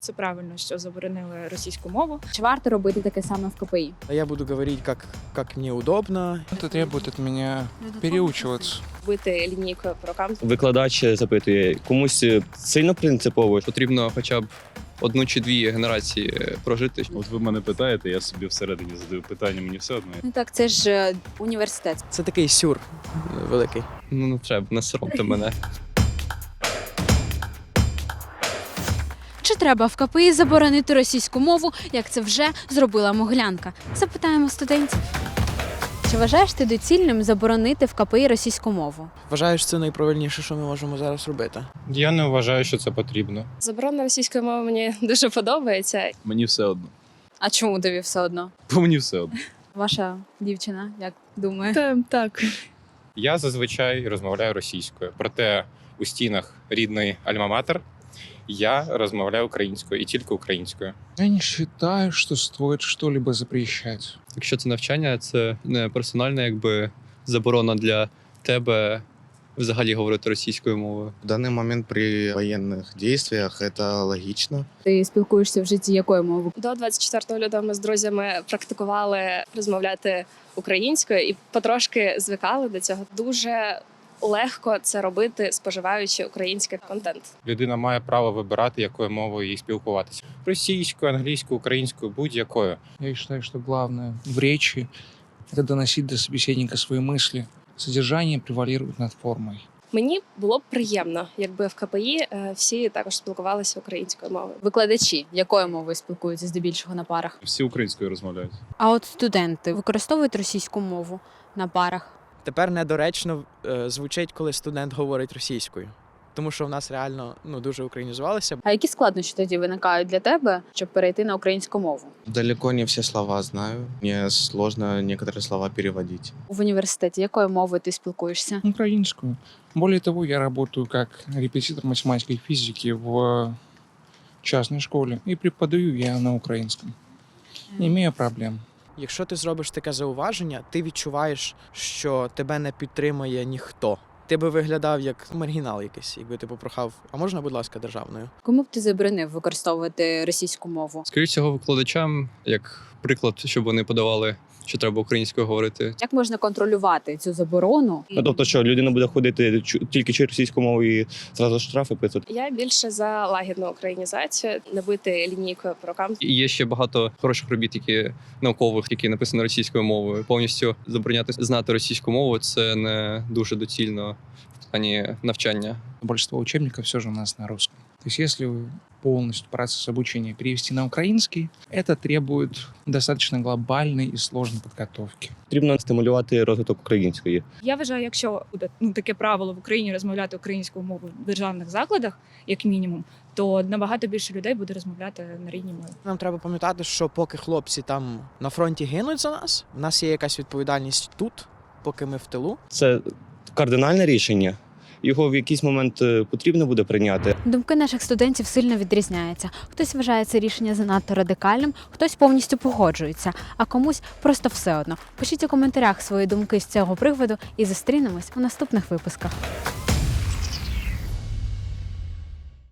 Це правильно, що заборонили російську мову. Чи варто робити таке саме в КПІ? А я буду говорить, как, как мне удобно. Это требует от меня переучиваться. Бити лінійкою по рукам. Викладач запитує, комусь сильно принципово. потрібно хоча б одну чи дві генерації е, прожити. От ви мене питаєте, я собі всередині задаю питання, мені все одно. Ну так, це ж е, університет. Це такий сюр е, великий. Ну не треба, не соромте мене. Чи треба в КПІ заборонити російську мову, як це вже зробила Моглянка? Запитаємо студентів. Чи вважаєш ти доцільним заборонити в КПІ російську мову? Вважаю, що це найправильніше, що ми можемо зараз робити. Я не вважаю, що це потрібно. Заборона російської мови мені дуже подобається. Мені все одно. А чому тобі все одно? Бо мені все одно. Ваша дівчина, як думає? Та, так. Я зазвичай розмовляю російською, проте у стінах рідної Альма-Матер я розмовляю українською і тільки українською. Я не считаю, что стоит что-либо запрещать. Якщо це навчання, це не персональна якби заборона для тебе взагалі говорити російською мовою. В данный момент при военных действиях это логично. Ти спілкуєшся в житті якою мовою? До 24 лютого ми з друзями практикували розмовляти українською і потрошки звикали до цього. Дуже легко це робити, споживаючи український контент. Людина має право вибирати, якою мовою їй спілкуватися: російською, англійською, українською, будь-якою. Я считаю, что главное в речи – это доносить до собеседника свои мысли. Содержание превалирует над формой. Мені було б приємно, якби в КПІ е, всі також спілкувалися українською мовою. Викладачі якою мовою спілкуються здебільшого на парах? Всі українською розмовляють. А от студенти використовують російську мову на парах. Тепер недоречно е, звучить, коли студент говорить російською. Тому що в нас реально ну, дуже українізувалися. А які складнощі тоді виникають для тебе, щоб перейти на українську мову? Далеко не все слова знаю. Мне сложно некоторые слова переводить. В університеті якою мовою ти спілкуєшся? Украинскую. Более того, я работаю как репетитор математики и физики в частной школе и преподаю я на украинском. Не имею проблем. Якщо ти зробиш таке зауваження, ти відчуваєш, що тебе не підтримує ніхто. Ти би виглядав як маргінал якийсь, якби ти попрохав, а можна, будь ласка, державною? Кому б ти заборонив використовувати російську мову? Скоріше всього, викладачам, як приклад, щоб вони подавали, що треба українською говорити. Як можна контролювати цю заборону? Ну, тобто, що людина буде ходити чу- тільки через російську мову і зразу штрафи писати. Я більше за лагідну українізацію, не бити лінійкою по рукам. І є ще багато хороших робіт, які наукових, які написані російською мовою. Повністю забороняти знати російську мову це не дуже доцільно в плані навчання. Большинство учебников все же у нас на русском. То есть если полностью процесс обучения перевести на украинский, это требует достаточно глобальной и сложной подготовки. Потрібно стимулювати розвиток української. Я вважаю, якщо буде ну таке правило в Україні розмовляти українською мовою в державних закладах, як мінімум, то набагато більше людей буде розмовляти на рідній мові. Нам треба пам'ятати, що поки хлопці там на фронті гинуть за нас, в нас є якась відповідальність тут, поки ми в тилу. Це кардинальне рішення. Його в якийсь момент е, потрібно буде прийняти. Думки наших студентів сильно відрізняються. Хтось вважає це рішення занадто радикальним, хтось повністю погоджується, а комусь просто все одно. Пишіть у коментарях свої думки з цього приводу і зустрінемось у наступних випусках.